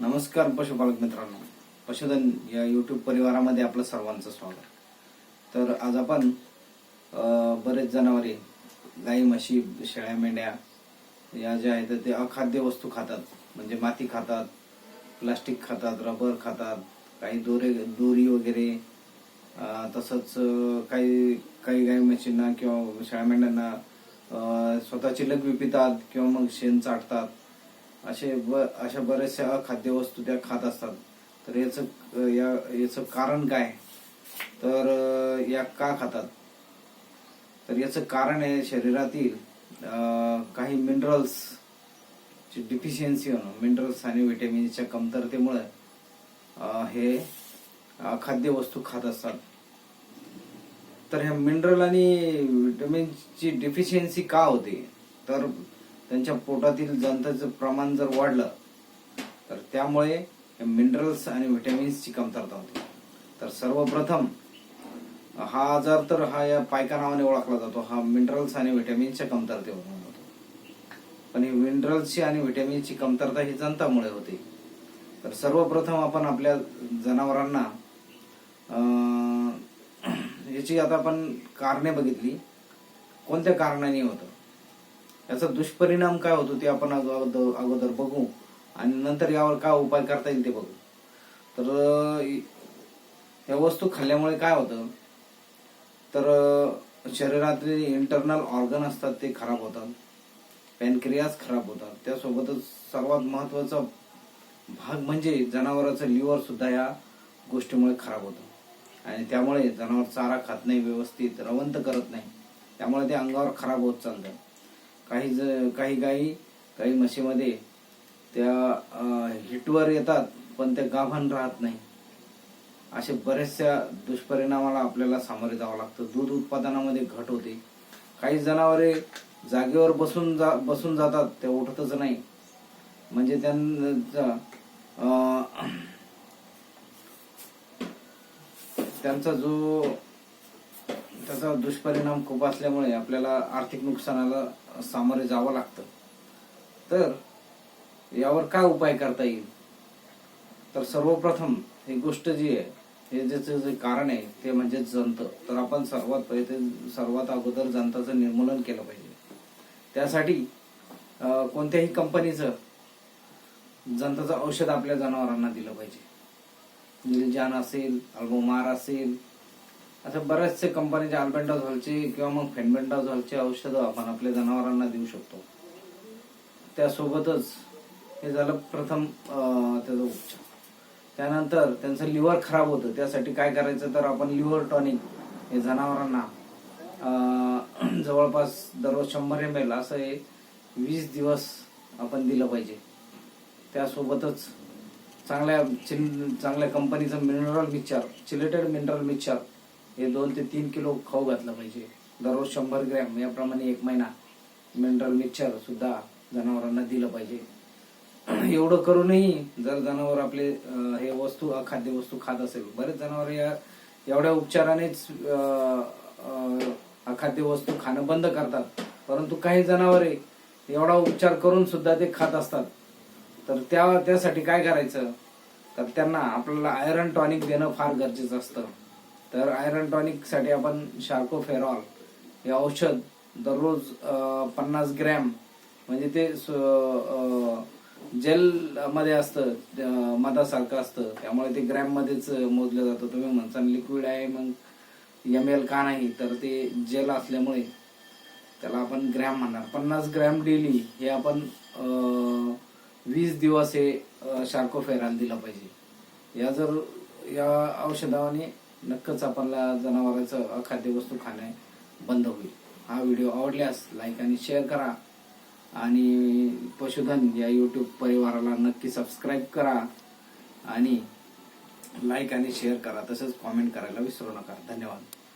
नमस्कार पशुपालक मित्रांनो. पशुधन या युट्यूब परिवारामध्ये आपलं सर्वांचं स्वागत. तर आज आपण बरेच जनावरे गाई म्हशी शेळ्या मेंढ्या या ज्या आहेत ते अखाद्य वस्तू खातात. म्हणजे माती खातात प्लास्टिक खातात रबर खातात काही दोरे दोरी वगैरे तसंच काही काही गाई म्हशींना किंवा शेळ्या मेंढ्यांना स्वतःची लघवी पितात किंवा मग शेण चाटतात. असे ब अशा बऱ्याचशा खाद्यवस्तू त्या खात असतात. तर याचं या याचं कारण काय? तर या का खातात? तर याचं कारण आहे शरीरातील काही मिनरल्स ची डिफिशियन्सी होणं मिनरल्स आणि व्हिटॅमिन्सच्या कमतरतेमुळे हे खाद्यवस्तू खात असतात. तर ह्या मिनरल आणि व्हिटॅमिन्सची डिफिशियन्सी का होते? तर त्यांच्या पोटातील जंताचं प्रमाण जर वाढलं तर त्यामुळे मिनरल्स आणि व्हिटॅमिन्सची कमतरता होते. तर सर्वप्रथम हा आजार तर हा या पायका नावाने ओळखला जातो. हा मिनरल्स आणि व्हिटॅमिन्सच्या कमतरतेवरून होतो पण ही मिनरल्सची आणि व्हिटॅमिन्सची कमतरता ही जंतामुळे होते. तर सर्वप्रथम आपण आपल्या जनावरांना याची आता आपण कारणे बघितली. कोणत्या कारणाने होतं? याचा दुष्परिणाम काय होतो ते आपण अगोदर अगोदर बघू. आणि नंतर यावर काय उपाय करता येईल ते बघू. तर या वस्तू खाल्ल्यामुळे काय होतं? तर शरीरातले इंटरनल ऑर्गन असतात ते खराब होतात. पॅनक्रियाज खराब होतात. त्यासोबतच सर्वात महत्त्वाचा भाग म्हणजे जनावराचं लिव्हर सुद्धा या गोष्टीमुळे खराब होतं. आणि त्यामुळे जनावर चारा खात नाही व्यवस्थित रवंत करत नाही. त्यामुळे ते अंगावर खराब होत चालतं काही ज काही गायी काही म्हशीमध्ये त्या हिटवर येतात पण त्या गाभण राहत नाही. असे बरेचशा दुष्परिणामाला आपल्याला सामोरे जावं लागतं. दूध उत्पादनामध्ये घट होते. काही जनावरे जागेवर बसून जा बसून जातात ते उठतच नाही. म्हणजे त्यांचा त्यांचा जो त्याचा दुष्परिणाम खूप असल्यामुळे आपल्याला आर्थिक नुकसानाला सामोरे जावं लागतं. तर यावर काय उपाय करता येईल? तर सर्वप्रथम ही गोष्ट जी आहे हे ज्याचं जे कारण आहे ते म्हणजे जंत. तर आपण सर्वात पहिले सर्वात अगोदर जंताचं निर्मूलन केलं पाहिजे. त्यासाठी कोणत्याही कंपनीचं जंताचं औषध आपल्या जनावरांना दिलं पाहिजे. निलजान असेल अल्बोमार असेल अशा बऱ्याचशा कंपनीचे अल्बेंडाझॉलचे किंवा मग फेनबेंडाझॉलचे औषधं आपण आपल्या जनावरांना देऊ शकतो. त्यासोबतच हे झालं प्रथम त्याचा उपचार. त्यानंतर त्यांचं लिव्हर खराब होतं. त्यासाठी काय करायचं तर आपण लिव्हर टॉनिक हे जनावरांना जवळपास दररोज शंभर एम एल असं हे वीस दिवस आपण दिलं पाहिजे. त्यासोबतच चांगल्या चिन चांगल्या कंपनीचं mineral mixer chelated mineral mixer हे दोन ते तीन किलो खाऊ घातलं पाहिजे. दररोज शंभर ग्रॅम याप्रमाणे एक महिना. मिनरल मिक्सचर सुद्धा जनावरांना दिलं पाहिजे. एवढं करूनही जर जनावर आपले हे वस्तू अखाद्य वस्तू खात असेल बरेच जनावर या एवढ्या उपचारानेच अखाद्य वस्तू खाणं बंद करतात. परंतु काही जनावरे एवढा उपचार करून सुद्धा ते खात असतात. तर त्या त्यासाठी काय करायचं? तर त्यांना आपल्याला आयरन टॉनिक देणं फार गरजेचं असतं. तर आयरन टॉनिकसाठी आपण शार्कोफेरॉल हे औषध दररोज पन्नास ग्रॅम म्हणजे ते जेल मध्ये असतं मधासारखं असतं. त्यामुळे ते ग्रॅम मध्येच मोजलं जातं. तुम्ही म्हणसान लिक्विड आहे मग एम एल का नाही तर ते जेल असल्यामुळे त्याला आपण ग्रॅम म्हणणार. पन्नास ग्रॅम डेली हे आपण वीस दिवस हे अं, शार्कोफेराल दिलं पाहिजे. या जर या औषधाने नक्कीच आपल्याला जनावरांचं अखाद्य वस्तू खाणे बंद होईल. हा व्हिडिओ आवडल्यास लाईक आणि शेअर करा. आणि पशुधन या यूट्यूब परिवाराला नक्की सबस्क्राईब करा. आणि लाईक आणि शेअर करा. तसंच कॉमेंट करायला विसरू नका. धन्यवाद.